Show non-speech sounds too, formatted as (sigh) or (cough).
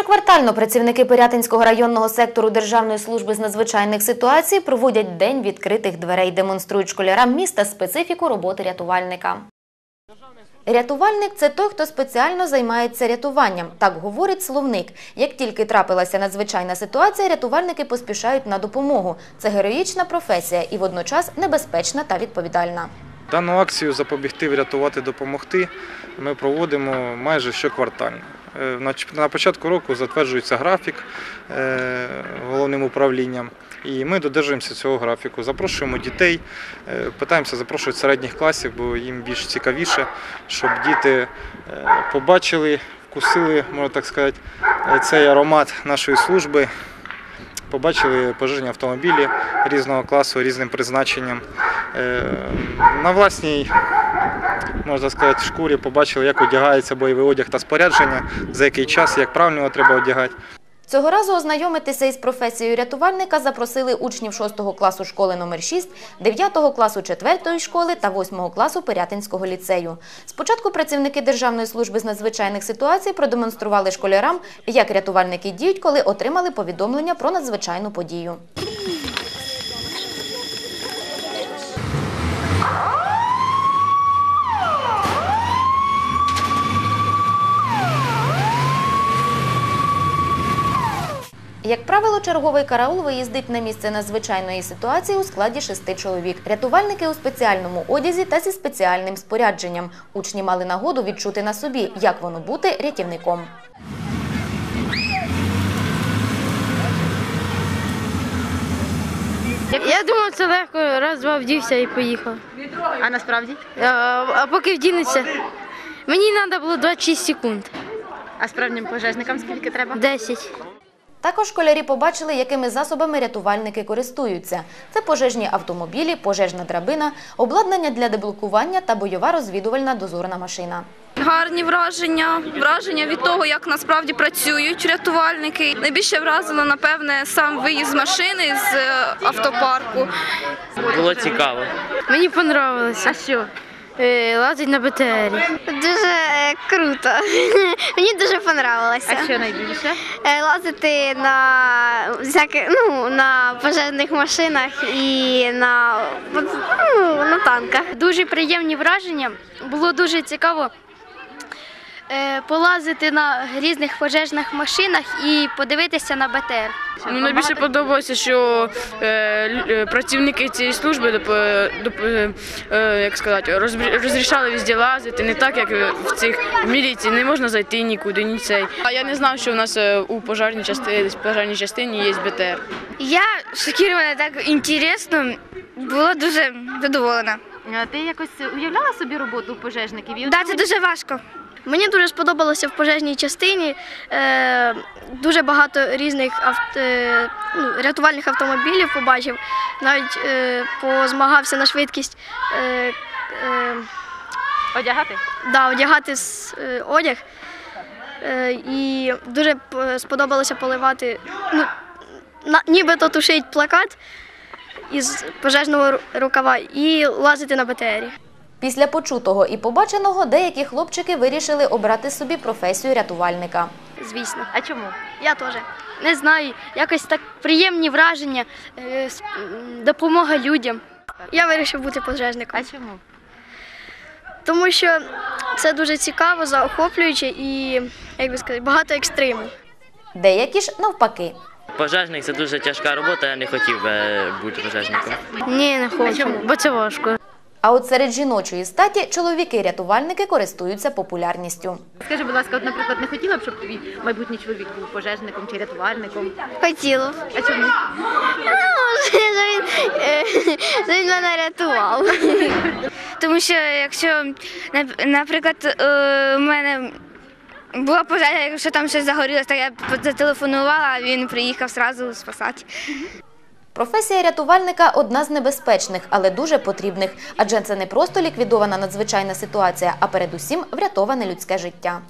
Щоквартально працівники Пирятинського районного сектору Державної служби з надзвичайних ситуацій проводять день відкритих дверей, демонструють школярам міста специфіку роботи рятувальника. Рятувальник це той, хто спеціально займається рятуванням. Так говорить словник. Як тільки трапилася надзвичайна ситуація, рятувальники поспішають на допомогу. Це героїчна професія і водночас небезпечна та відповідальна. Дану акцію запобігти, врятувати, допомогти ми проводимо майже щоквартально. Е, на початку року затверджується графік е, головним управлінням, і ми додержуємося цього графіку. Запрошуємо дітей, е, питаємося запрошувати середніх класів, бо їм більш цікавіше, щоб діти побачили, вкусили, можна так сказати, цей аромат нашої служби. Побачили пожежні автомобілі різного класу, різним призначенням. На власній, можна сказати, шкурі побачили, як одягається бойовий одяг та спорядження, за який час, як правильно його треба одягати. Цього разу ознайомитися із професією рятувальника запросили учнів 6 класу школи номер 6, 9 класу 4 школи та 8 класу Пирятинського ліцею. Спочатку працівники Державної служби з надзвичайних ситуацій продемонстрували школярам, як рятувальники діють, коли отримали повідомлення про надзвичайну подію. Як правило, черговий караул виїздить на місце надзвичайної ситуації у складі шести чоловік. Рятувальники у спеціальному одязі та зі спеціальним спорядженням. Учні мали нагоду відчути на собі, як воно бути рятівником. Я думав, це легко, раз, два вдівся і поїхав. А насправді? А, а поки вдінеться, мені треба було 26 секунд. А справжнім пожежникам скільки треба? 10. Також школярі побачили, якими засобами рятувальники користуються. Це пожежні автомобілі, пожежна драбина, обладнання для деблокування та бойова розвідувальна дозорна машина. Гарні враження, враження від того, як насправді працюють рятувальники. Найбільше вразило, напевне, сам виїзд з машини з е, автопарку. Було цікаво. Мені понравилося. А що? Е, Лазить на БТРі. Дуже е, круто. (laughs) Мені дуже понравилося. А що найбільше? Е, Лазити на всяких, ну, на пожежних машинах і на, ну, на танках. Дуже приємні враження. Було дуже цікаво полазити на різних пожежних машинах і подивитися на БТР. Ну, найбільше подобалося, що е, е, працівники цієї служби доп, доп, е, е, як сказати, розрішали везде лазити, не так, як е, в цих в міліції, не можна зайти нікуди, ні цей. А я не знав, що у нас е, у пожежній частині, в пожежній частині є БТР. Я шокірована так інтересно, була дуже задоволена. А Ти якось уявляла собі роботу пожежників? Так, це дуже важко. Мені дуже сподобалося в пожежній частині. Е, дуже багато різних авт, е, ну, рятувальних автомобілів побачив. Навіть е, позмагався на швидкість. Е, е, одягати? да, одягати с- е, одяг. Е, і дуже п- сподобалося поливати, ну, на, нібито тушить плакат із пожежного ру- рукава і лазити на БТРі. Після почутого і побаченого деякі хлопчики вирішили обрати собі професію рятувальника. Звісно. А чому? Я теж. Не знаю, якось так приємні враження, е, допомога людям. Я вирішив бути пожежником. А чому? Тому що це дуже цікаво, заохоплююче і, як би сказати, багато екстриму. Деякі ж навпаки. Пожежник це дуже тяжка робота, я не хотів би бути пожежником. Ні, не хочу, бо це важко. А от серед жіночої статі чоловіки-рятувальники користуються популярністю. Скажи, будь ласка, от, наприклад, не хотіла б, щоб твій майбутній чоловік був пожежником чи рятувальником? Хотіло. б. А чому? Ну, він, е, він мене рятував. Тому що якщо, наприклад, е, у мене була пожежа, якщо там щось загорілося, то я б зателефонувала, а він приїхав одразу спасати. Професія рятувальника одна з небезпечних, але дуже потрібних, адже це не просто ліквідована надзвичайна ситуація, а передусім врятоване людське життя.